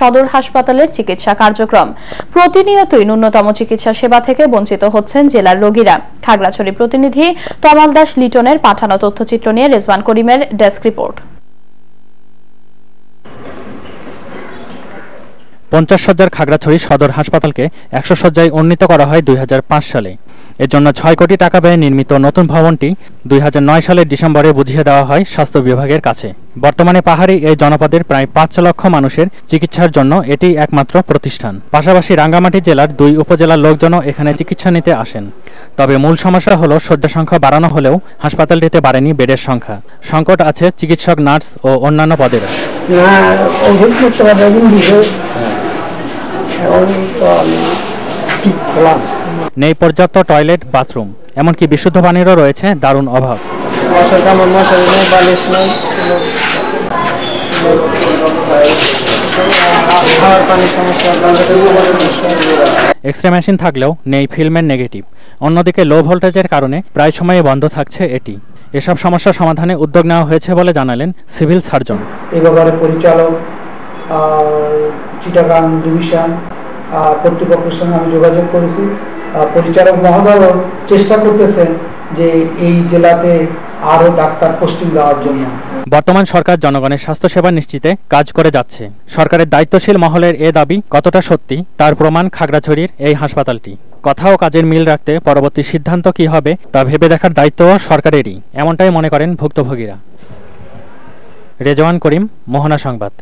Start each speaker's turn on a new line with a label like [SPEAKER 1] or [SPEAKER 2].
[SPEAKER 1] সদর হাসপাতালের চিকিৎসা কার্যক্রম। প্রতিনিয়তই ন্যূনতম চিকিৎসা সেবা থেকে বঞ্চিত হচ্ছেন জেলার রোগীরা। খাগড়াছড়ি প্রতিনিধি তমাল দাস লিটনের পাঠানো তথ্যচিত্র নিয়ে রেজওয়ান করিমের ডেস্ক রিপোর্ট।
[SPEAKER 2] পঞ্চাশ সজ্জার খাগড়াছড়ি সদর হাসপাতালকে একশো সজ্জায় উন্নীত করা হয় দুই হাজার পাঁচ সালে। এর জন্য ছয় কোটি টাকা ব্যয়ে নির্মিত নতুন ভবনটি দুই হাজার নয় সালের ডিসেম্বরে বুঝিয়ে দেওয়া হয় স্বাস্থ্য বিভাগের কাছে। বর্তমানে পাহাড়ি এই জনপদের প্রায় পাঁচ লক্ষ মানুষের চিকিৎসার জন্য এটি একমাত্র প্রতিষ্ঠান। পাশাপাশি রাঙ্গামাটি জেলার দুই উপজেলার লোকজনও এখানে চিকিৎসা নিতে আসেন। তবে মূল সমস্যা হলো শয্যা সংখ্যা বাড়ানো হলেও হাসপাতালটিতে বাড়েনি বেডের সংখ্যা। সংকট আছে চিকিৎসক নার্স ও অন্যান্য পদের।
[SPEAKER 3] না দিছে
[SPEAKER 2] নেই পর্যাপ্ত টয়লেট বাথরুম এমনকি বিশুদ্ধ পানিরও রয়েছে দারুণ অভাব।
[SPEAKER 3] মশার কামড় মশারি নেই বালিশ নেই। খাওয়ার পানির সমস্যা টয়লেটের সমস্যা।
[SPEAKER 2] এক্স রে মেশিন থাকলেও নেই ফিল্মের নেগেটিভ অন্যদিকে লো ভোল্টেজের কারণে প্রায় সময় বন্ধ থাকছে এটি। এসব সমস্যা সমাধানে উদ্যোগ নেওয়া হয়েছে বলে জানালেন সিভিল সার্জন।
[SPEAKER 4] এই ব্যাপারে পরিচালক চিটাগাং ডিভিশন কর্তৃপক্ষের সঙ্গে আমি যোগাযোগ করেছি। পরিচালক মহোদয়ও চেষ্টা করতেছেন যে এই জেলাতে আরও ডাক্তার পোস্টিং দেওয়ার জন্য।
[SPEAKER 2] বর্তমান সরকার জনগণের স্বাস্থ্যসেবা নিশ্চিতে কাজ করে যাচ্ছে। সরকারের দায়িত্বশীল মহলের এ দাবি কতটা সত্যি তার প্রমাণ খাগড়াছড়ির এই হাসপাতালটি। কথা ও কাজের মিল রাখতে পরবর্তী সিদ্ধান্ত কি হবে তা ভেবে দেখার দায়িত্ব সরকারেরই, এমনটাই মনে করেন ভুক্তভোগীরা। রেজওয়ান করিম, মোহনা সংবাদ।